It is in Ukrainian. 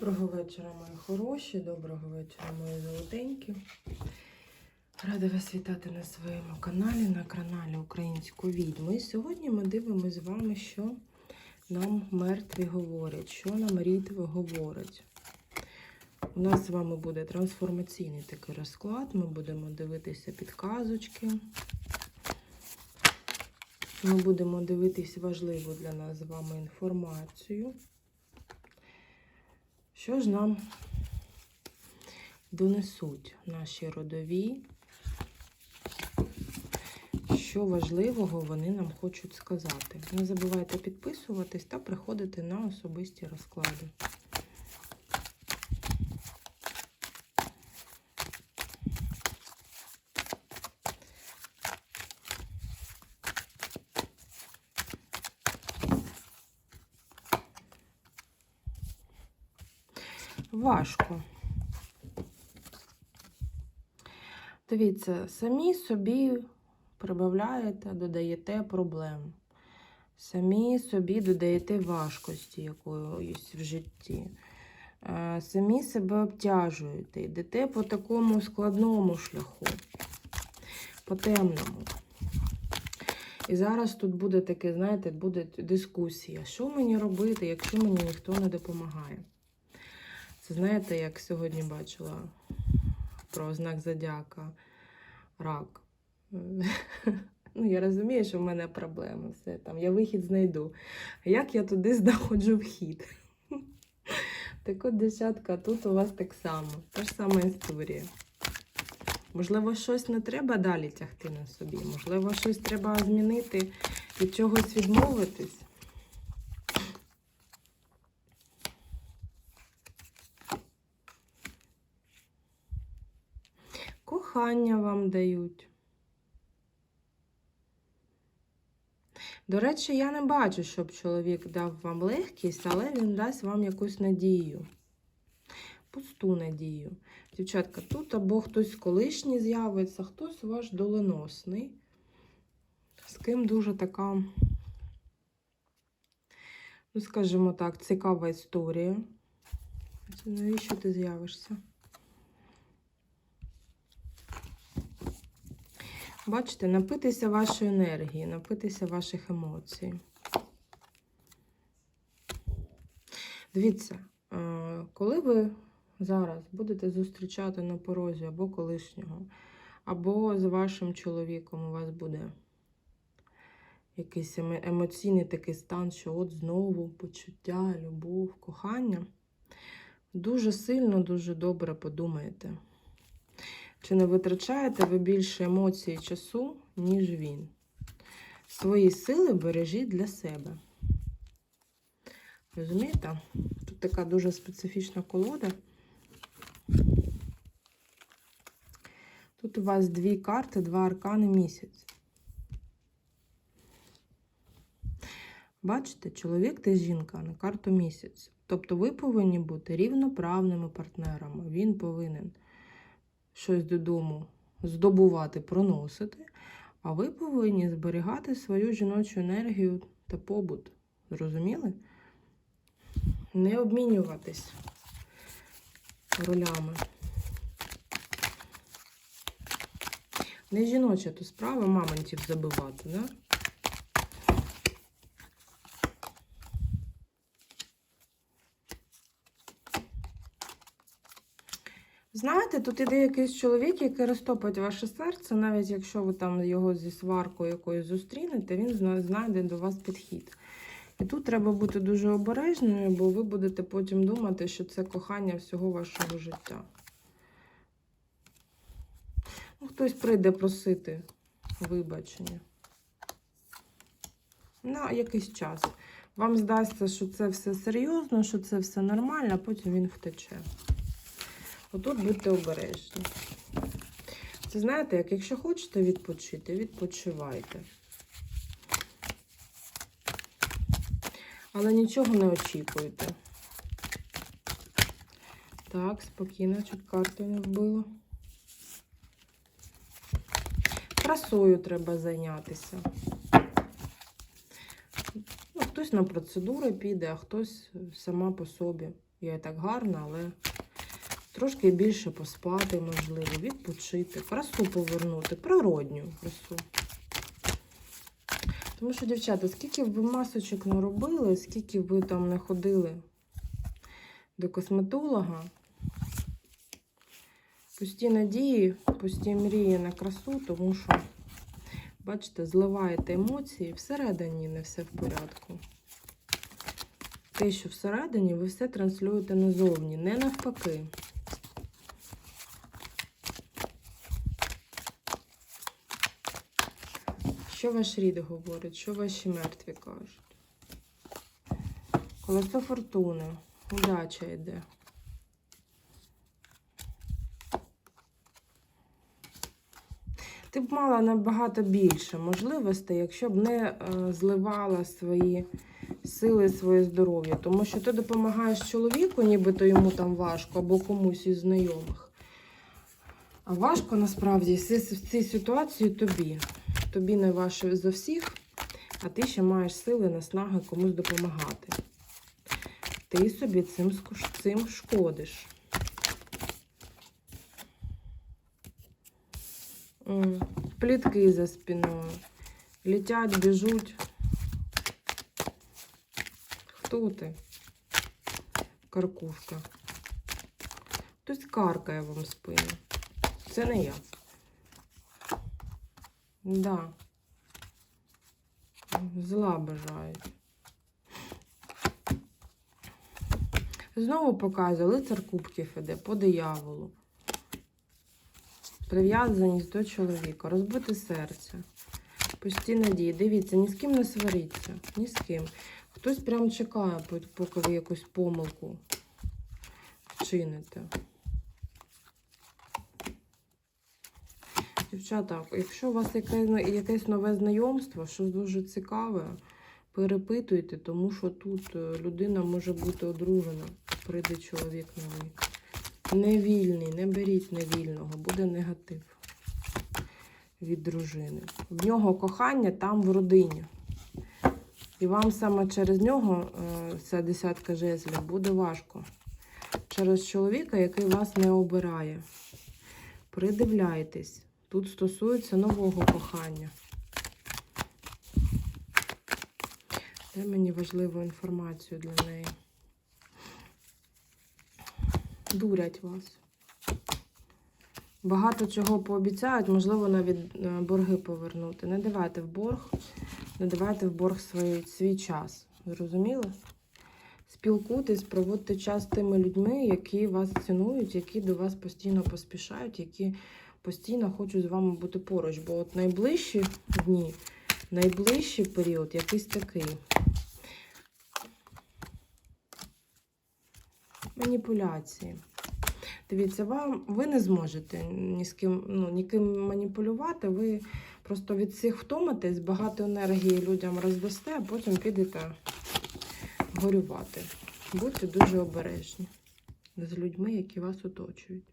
Доброго вечора, мої хороші, доброго вечора, мої золотенькі. Рада вас вітати на своєму каналі, на каналі Українську. І сьогодні ми дивимося з вами, що нам мертві говорять, що нам рідви говорять. У нас з вами буде трансформаційний такий розклад. Ми будемо дивитися підказочки. Ми будемо дивитись важливу для нас з вами інформацію. Що ж нам донесуть наші родові? Що важливого вони нам хочуть сказати? Не забувайте підписуватись та приходити на особисті розклади. Важко. Дивіться, самі собі прибавляєте, додаєте проблем. Самі собі додаєте важкості якоїсь в житті. Е, Самі себе обтяжуєте, йдете по такому складному шляху, по темному. І зараз тут буде таке, знаєте, буде дискусія. Що мені робити, якщо мені ніхто не допомагає? Знаєте, як сьогодні бачила про знак зодіака рак. Ну, я розумію, що в мене проблеми. Все там, я вихід знайду. А як я туди знаходжу вхід? Так от, дівчатка, тут у вас так само. Та ж сама історія. Можливо, щось не треба далі тягти на собі. Можливо, щось треба змінити, від чогось відмовитись. Кохання вам дають. До речі, я не бачу, щоб чоловік дав вам легкість, але він дасть вам якусь надію. Пусту надію. Дівчатка, тут або хтось колишній з'явиться, хтось ваш доленосний. З ким дуже така, ну, скажімо так, цікава історія. Навіщо ти з'явишся? Бачите, напитися вашої енергії, напитися ваших емоцій. Дивіться, е, коли ви зараз будете зустрічати на порозі або колишнього, або з вашим чоловіком у вас буде якийсь емоційний такий стан, що от знову почуття, любов, кохання, дуже сильно, дуже добре подумайте. Чи не витрачаєте ви більше емоцій і часу, ніж він? Свої сили бережіть для себе. Розумієте? Тут така дуже специфічна колода. Тут у вас дві карти, два аркани місяць. Бачите, чоловік та жінка на карту місяць. Тобто ви повинні бути рівноправними партнерами. Він повинен щось додому здобувати, проносити, а ви повинні зберігати свою жіночу енергію та побут. Зрозуміли? Не обмінюватись ролями. Не жіноча то справа мамонтів забивати, да? Знаєте, тут іде якийсь чоловік, який розтопить ваше серце, навіть якщо ви там його зі сваркою якоюсь зустрінете, він знайде до вас підхід. І тут треба бути дуже обережною, бо ви будете потім думати, що це кохання всього вашого життя. Ну, хтось прийде просити вибачення. На якийсь час. Вам здасться, що це все серйозно, що це все нормально, а потім він втече. Отут будьте обережні. Це знаєте, як якщо хочете відпочити, відпочивайте. Але нічого не очікуйте. Так, спокійно, чуть карту не вбило. Красою треба зайнятися. Ну, хтось на процедури піде, а хтось сама по собі. Я і так гарна, але трошки більше поспати, можливо, відпочити, красу повернути, природню красу. Тому що, дівчата, скільки б ви масочок не робили, скільки б ви там не ходили до косметолога, пусті надії, пусті мрії на красу, тому що, бачите, зливаєте емоції, всередині не все в порядку. Те, що всередині, ви все транслюєте назовні, не навпаки. Що ваш рід говорить, що ваші мертві кажуть? Колесо фортуни, удача йде. Ти б мала набагато більше можливостей, якщо б не е, зливала свої сили, своє здоров'я. Тому що ти допомагаєш чоловіку, нібито йому там важко, або комусь із знайомих. А важко насправді в цій- в цій ситуації тобі. Тобі не важче за всіх, а ти ще маєш сили, наснаги комусь допомагати. Ти собі цим, цим шкодиш. Плітки за спиною. Летять, біжуть. Хто ти? Каркушка. Хтось каркає вам спину. Це не я. Да. Зла бажають. Знову показує лицар кубків іде по дияволу. Прив'язаність до чоловіка, розбите серце, пусті надії. Дивіться, ні з ким не сваріться, ні з ким. Хтось прям чекає, поки ви якусь помилку вчините. Дівчата, якщо у вас яке, якесь нове знайомство, щось дуже цікаве, перепитуйте, тому що тут е, людина може бути одружена, прийде чоловік новий. Невільний, не беріть невільного, буде негатив від дружини. В нього кохання там в родині. І вам саме через нього е, ця десятка жезлів буде важко. Через чоловіка, який вас не обирає. Придивляйтесь. Тут стосується нового кохання. Дай мені важливу інформацію для неї. Дурять вас. Багато чого пообіцяють, можливо, навіть е, борги повернути. Не давайте в борг, не давайте в борг свій, свій час. Зрозуміли? Спілкуйтесь, проводьте час з тими людьми, які вас цінують, які до вас постійно поспішають, які постійно хочуть з вами бути поруч. Бо от найближчі дні, найближчий період якийсь такий. Маніпуляції. Дивіться, вам ви не зможете ні з ким, ну, ніким маніпулювати. Ви просто від всіх втомитесь, багато енергії людям роздасте, а потім підете горювати. Будьте дуже обережні з людьми, які вас оточують.